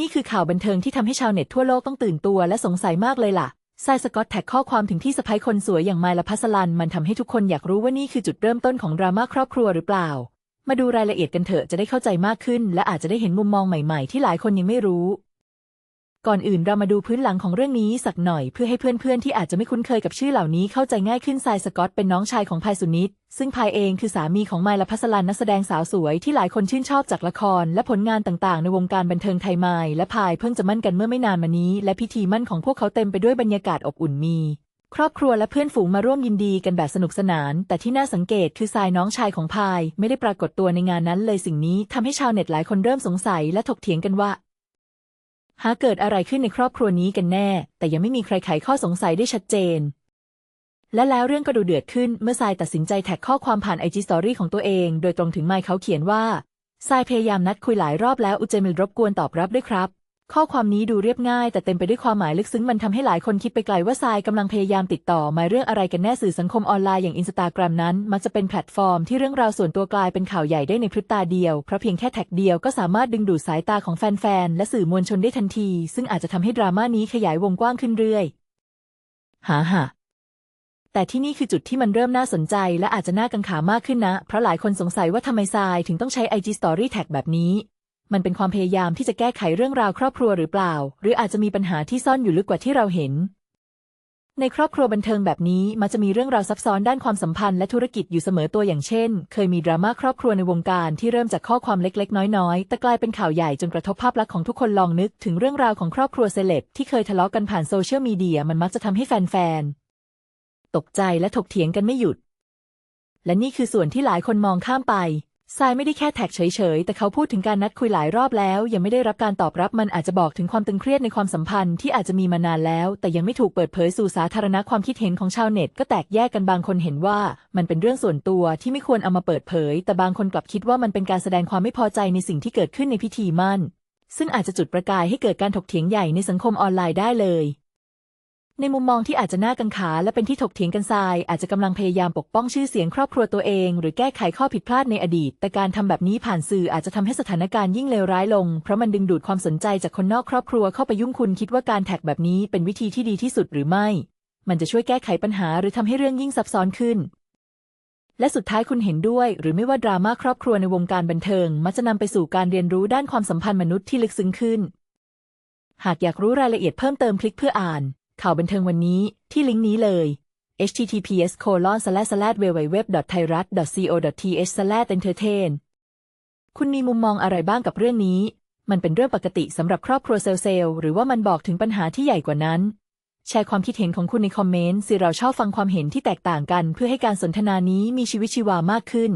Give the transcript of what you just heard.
นี่คือข่าวบันเทิงที่ทำให้ชาวเน็ตทั่วโลกต้องตื่นตัวและสงสัยมากเลยล่ะทรายสกอตแท็กข้อความถึงที่สะพ้ยคนสวยอย่างไมล์ละพัสลัน มันทำให้ทุกคนอยากรู้ว่านี่คือจุดเริ่มต้นของดราม่าครอบครัวหรือเปล่า มาดูรายละเอียดกันเถอะจะได้เข้าใจมากขึ้น และอาจจะได้เห็นมุมมองใหม่ๆ ที่หลายคนยังไม่รู้ ก่อนอื่นเรามาดูพื้นหลังของเรื่องนี้สักหน่อยเพื่อให้เพื่อนๆที่อาจจะไม่คุ้นเคยกับชื่อเหล่านี้เข้าใจง่ายขึ้นทรายสกอตเป็นน้องชายของพายสุนิตซึ่งพายเองคือสามีของไมล์ละพัสลันนักแสดงสาวสวยที่หลายคนชื่นชอบจากละคร และผลงานต่างๆ ในวงการบันเทิงไทยไมล์และพายเพิ่งจะมั่นกันเมื่อไม่นานมานี้ และพิธีมั่นของพวกเขาเต็มไปด้วยบรรยากาศอบอุ่นมี ครอบครัวและเพื่อนฝูงมาร่วมยินดีกันแบบสนุกสนาน แต่ที่น่าสังเกตคือทรายน้องชายของพายไม่ได้ปรากฏตัวในงานนั้นเลยสิ่งนี้ทำให้ชาวเน็ตหลายคนเริ่มสงสัยและถกเถียงกันว่า หาเกิดอะไรขึ้นในครอบครัวนี้กันแน่ แต่ยังไม่มีใครไขข้อสงสัยได้ชัดเจน และแล้วเรื่องก็ดูเดือดขึ้นเมื่อทรายตัดสินใจแท็กข้อความผ่านไอจีสตอรี่ของตัวเอง โดยตรงถึงไมค์เขาเขียนว่าทรายพยายามนัดคุยหลายรอบแล้วอุจเจมิลรบกวนตอบรับด้วยครับ ข้อความนี้ดูเรียบง่าย แต่เต็มไปด้วยความหมายลึกซึ้งมันทำให้หลายคนคิดไปไกลว่าทรายกำลังพยายามติดต่อมาเรื่องอะไรกันแน่สื่อสังคมออนไลน์อย่างอินสตาแกรมนั้น มักจะเป็นแพลตฟอร์มที่เรื่องราวส่วนตัวกลายเป็นข่าวใหญ่ได้ในพริบตาเดียว เพราะเพียงแค่แท็กเดียวก็สามารถดึงดูดสายตาของแฟนๆและสื่อมวลชนได้ทันที ซึ่งอาจจะทำให้ดราม่านี้ขยายวงกว้างขึ้นเรื่อยหาหะแต่ที่นี่คือจุดที่มันเริ่มน่าสนใจและอาจจะน่ากังขามากขึ้นนะ เพราะหลายคนสงสัยว่าทำไมทรายถึงต้องใช้ IG Story Tag แบบนี้ มันเป็นความพยายามที่จะแก้ไขเรื่องราวครอบครัวหรือเปล่า หรืออาจจะมีปัญหาที่ซ่อนอยู่ลึกกว่าที่เราเห็น ในครอบครัวบันเทิงแบบนี้มักจะมีเรื่องราวซับซ้อนด้านความสัมพันธ์และธุรกิจอยู่เสมอตัวอย่างเช่น เคยมีดราม่าครอบครัวในวงการที่เริ่มจากข้อความเล็กๆ น้อยๆ แต่กลายเป็นข่าวใหญ่จนกระทบภาพลักษณ์ของทุกคนลองนึก ถึงเรื่องราวของครอบครัวเซเลบที่เคยทะเลาะกันผ่านโซเชียลมีเดียมันมักจะทำให้แฟนๆตกใจและถกเถียงกันไม่หยุดและนี่คือส่วนที่หลายคนมองข้ามไป ทรายไม่ได้แค่แท็กเฉยๆ แต่เขาพูดถึงการนัดคุยหลายรอบแล้ว ยังไม่ได้รับการตอบรับมันอาจจะบอกถึงความตึงเครียดในความสัมพันธ์ที่อาจจะมีมานานแล้ว แต่ยังไม่ถูกเปิดเผยสู่สาธารณะความคิดเห็นของชาวเน็ต ก็แตกแยกกันบางคนเห็นว่า มันเป็นเรื่องส่วนตัวที่ไม่ควรเอามาเปิดเผย แต่บางคนกลับคิดว่ามันเป็นการแสดงความไม่พอใจในสิ่งที่เกิดขึ้นในพิธีมั่น ซึ่งอาจจะจุดประกายให้เกิดการถกเถียงใหญ่ในสังคมออนไลน์ได้เลย ในมุมมองที่อาจจะน่ากังขาและเป็นที่ถกเถียงกันทราย อาจจะกำลังพยายามปกป้องชื่อเสียงครอบครัวตัวเอง หรือแก้ไขข้อผิดพลาดในอดีต แต่การทำแบบนี้ผ่านสื่ออาจจะทำให้สถานการณ์ยิ่งเลวร้ายลง เพราะมันดึงดูดความสนใจจากคนนอกครอบครัวเข้าไปยุ่งคุณคิดว่าการแท็กแบบนี้เป็นวิธีที่ดีที่สุดหรือไม่ มันจะช่วยแก้ไขปัญหาหรือทำให้เรื่องยิ่งซับซ้อนขึ้น และสุดท้ายคุณเห็นด้วย หรือไม่ว่าดราม่าครอบครัวในวงการบันเทิง มักจะนำไปสู่การเรียนรู้ด้านความสัมพันธ์มนุษย์ที่ลึกซึ้งขึ้น หากอยากรู้รายละเอียดเพิ่มเติมคลิกเพื่ออ่าน ข่าวบันเทิงวันนี้ที่ลิงก์นี้เลย https colon slash slash www thai rat co th slash entertain คุณมีมุมมองอะไรบ้างกับเรื่องนี้ มันเป็นเรื่องปกติสำหรับครอบครัวเซลเซลล์หรือว่ามันบอกถึงปัญหาที่ใหญ่กว่านั้น แชร์ความคิดเห็นของคุณในคอมเมนต์สิเราชอบฟังความเห็นที่แตกต่างกัน เพื่อให้การสนทนานี้มีชีวิตชีวามากขึ้น